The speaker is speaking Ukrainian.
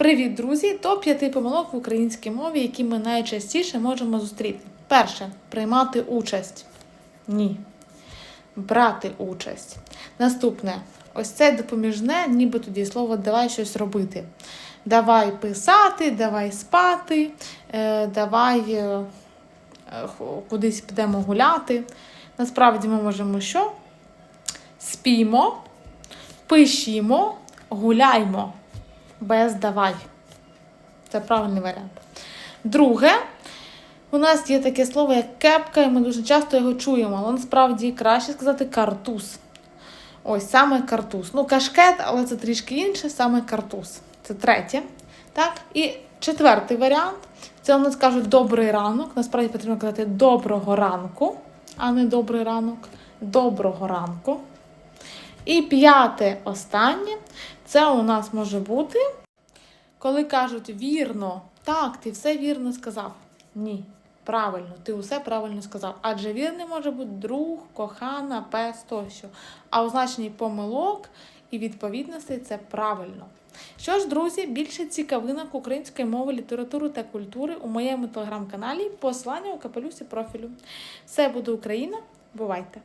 Привіт, друзі! Топ 5 помилок в українській мові, які ми найчастіше можемо зустріти. Перше приймати участь. Ні. Брати участь. Наступне ось це допоміжне, ніби тоді слово давай щось робити. Давай писати, давай спати, е, давай е, е, кудись підемо гуляти. Насправді ми можемо що? Спімо, пишімо, гуляймо. Без давай. Це правильний варіант. Друге, у нас є таке слово, як кепка, і ми дуже часто його чуємо, але насправді краще сказати картуз. Ось саме картуз. Ну, кашкет, але це трішки інше, саме картуз. Це третє. Так? І четвертий варіант. Це у нас кажуть добрий ранок. Насправді потрібно казати доброго ранку, а не добрий ранок. Доброго ранку. І п'яте останнє. Це у нас може бути, коли кажуть вірно, так, ти все вірно сказав. Ні, правильно, ти усе правильно сказав. Адже вірний може бути друг, кохана, пес тощо. А у значенні помилок і відповідностей це правильно. Що ж, друзі, більше цікавинок української мови, літератури та культури у моєму телеграм-каналі. Посилання у капелюсі профілю. Все буде Україна. Бувайте!